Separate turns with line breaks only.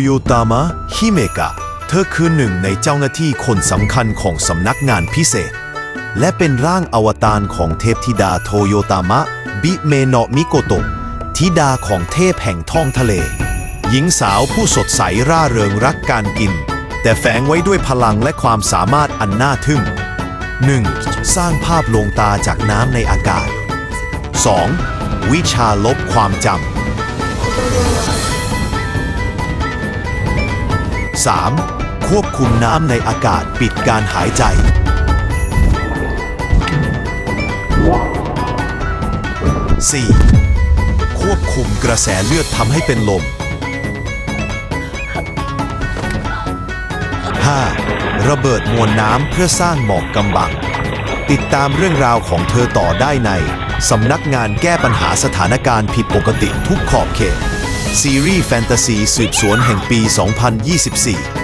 โยตามะฮิเมกะ เธอคือหนึ่งในเจ้าหน้าที่คนสำคัญของสำนักงานพิเศษ และเป็นร่างอวตารของเทพธิดาโทโยตามะ บิเมโนะมิโกโตะธิดาของเทพแห่งท้องทะเล หญิงสาวผู้สดใสร่าเริงรักการกิน แต่แฝงไว้ด้วยพลังและความสามารถอันน่าทึ่ง 1. สร้างภาพลวงตาจากน้ำในอากาศ 2. วิชาลบความจำ 3. ควบคุมน้ำในอากาศปิดการหายใจ 4. ควบคุมกระแสเลือดทำให้เป็นลม 5. ระเบิดมวลน้ำเพื่อสร้างหมอกกำบัง ติดตามเรื่องราวของเธอต่อได้ใน สำนักงานแก้ปัญหาสถานการณ์ผิดปกติทุกขอบเขต ซีรีส์แฟนตาซีสืบสวนแห่งปี 2024